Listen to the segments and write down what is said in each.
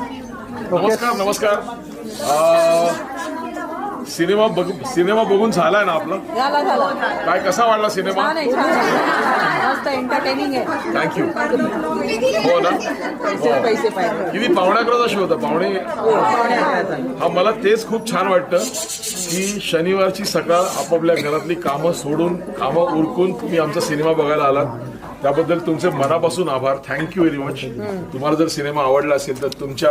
नमस्कार नमस्कार. अं, सिनेमा बघ सिनेमा बघून झालाय ना आपला? झाला झाला. काय कसा वाटला सिनेमा? छान आहे छान आहे. मस्त एंटरटेनिंग आहे. थँक्यू हो ना? हो. पैसे पाहिजे. किती पावण्याकरता शो होता पावणे अकराचा. हा मला तेच खूप छान वाटतं की शनिवारची सकाळ आपापल्या घरातली कामं सोडून कामं उरकून तुम्ही आमचा सिनेमा बघायला आलात. त्याबद्दल तुमचे मनापासून आभार. थँक्यू व्हेरी मच तुम्हाला जर सिनेमा आवडला असेल तर तुमच्या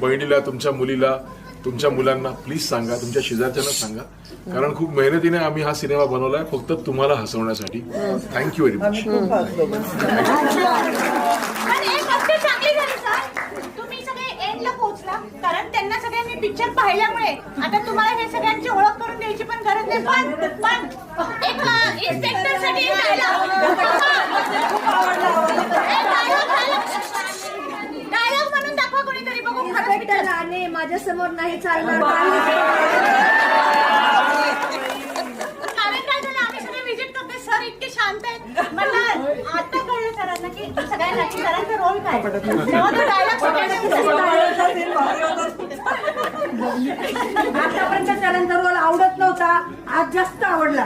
बहिणीला तुमच्या मुलीला तुमच्या मुलांना प्लीज सांगा तुमच्या शेजारच्यांना सांगा. कारण खूप मेहनतीने आम्ही हा सिनेमा बनवलाय फक्त तुम्हाला हसवण्यासाठी. थँक्यू व्हेरी मच पण एक गोष्ट चांगली झाली सर. तुम्ही सगळे एंडला पोहोचला. कारण त्यांना सगळ्यांनी पिक्चर पाहिल्यामुळे आता तुम्हाला हे सगळ्यांची ओळख करून द्यायची पण गरज नाही. पण पण picture. राणे माझ्यासमोर नाही चालणार कारण काय झालं? आम्ही सगळे विजिट करते सर इतके शांत आहेत. मला आता कळलं सरांना की सरांचा रोल काय? आतापर्यंत सरांचा रोल आवडत नव्हता. आज जास्त आवडला.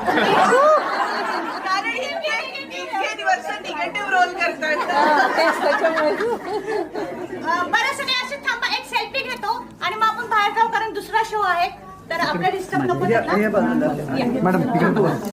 रोल करतात आपण